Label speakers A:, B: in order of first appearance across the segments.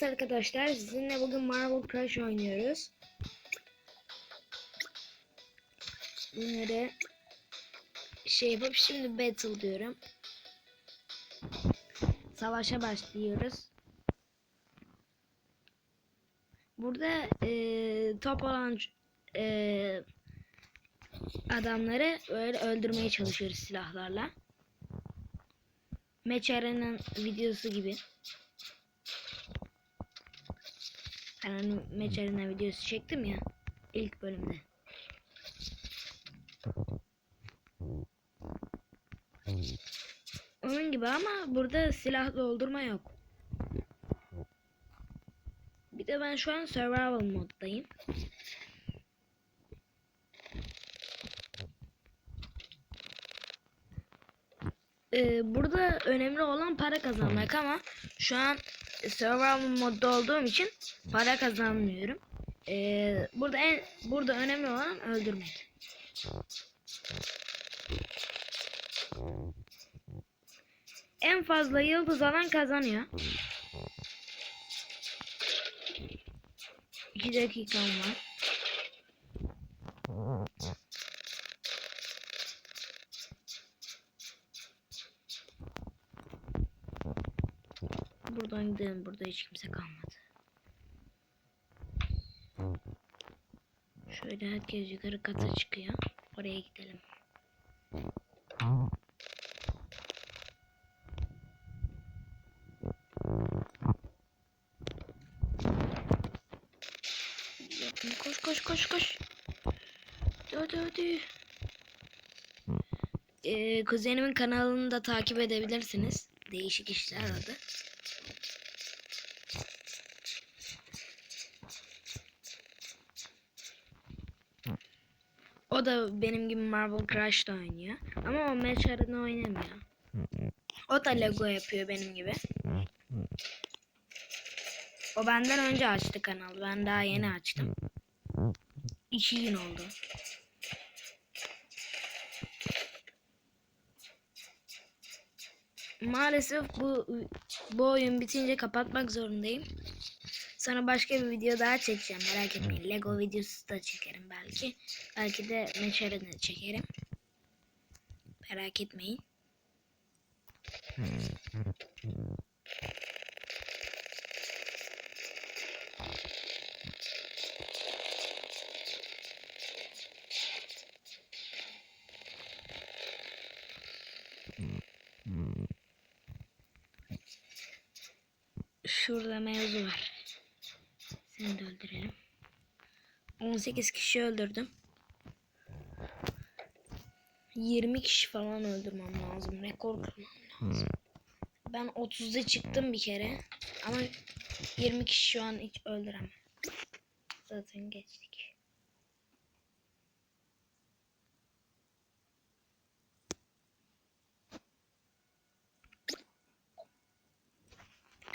A: Evet arkadaşlar sizinle bugün Marvel Crush oynuyoruz. Bunları şey yapıp şimdi battle diyorum. Savaşa başlıyoruz. Burada eee, top olan eee, adamları böyle öldürmeye çalışıyoruz silahlarla. Arena'nın videosu gibi. Match Arena videosu çektim ya ilk bölümde. Onun gibi ama burada silah doldurma yok. Bir de ben şu an survival moddayım. Ee, burada önemli olan para kazanmak ama şu an survival modda olduğum için para kazanmıyorum. Ee, burada en burada önemli olan öldürmek. En fazla yıldız alan kazanıyor. 2 dakikam var. Buradan gidelim. Burada hiç kimse kalmadı. Şöyle herkes yukarı kata çıkıyor. Oraya gidelim. Yapın, Koş koş koş koş. Hadi hadi. Ee, kuzenimin kanalını da takip edebilirsiniz. Değişik işler adı. O da benim gibi Marvel Crush'da oynuyor. Ama o match arena oynamıyor. O da Lego yapıyor benim gibi. O benden önce açtı kanalı. Ben daha yeni açtım. İki gün oldu. Maalesef bu bu oyun bitince kapatmak zorundayım. Sonra başka bir video daha çekeceğim merak etmeyin. Lego videosu da çekerim belki. Belki de Meçer'ini çekerim. Merak etmeyin. Şurada mevzu var. Seni de öldürelim. 18 kişi öldürdüm. 20 kişi falan öldürmem lazım. Rekor kırmam lazım. Ben 30'da çıktım bir kere. Ama 20 kişi şu an hiç öldüremem. Zaten geçtik.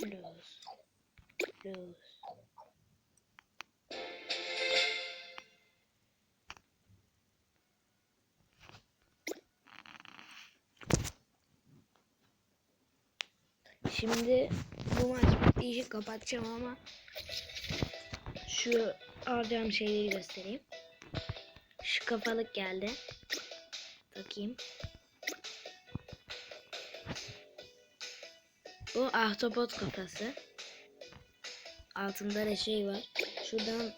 A: Lose. Lose. Şimdi bu maç bittiği kapatacağım ama şu alacağım şeyleri göstereyim. Şu kafalık geldi. Bakayım. Bu ahtapot kafası. Altında da şey var. Şuradan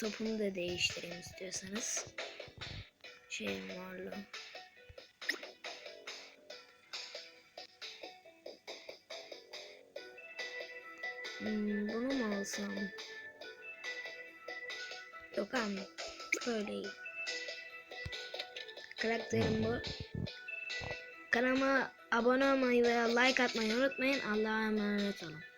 A: topunu da değiştireyim istiyorsanız. Şey morlu. Hmm, bunu mu alsam? Yok abi. Böyle iyi. Karakterim bu. Kanalıma abone olmayı ve like atmayı unutmayın. Allah'a emanet olun.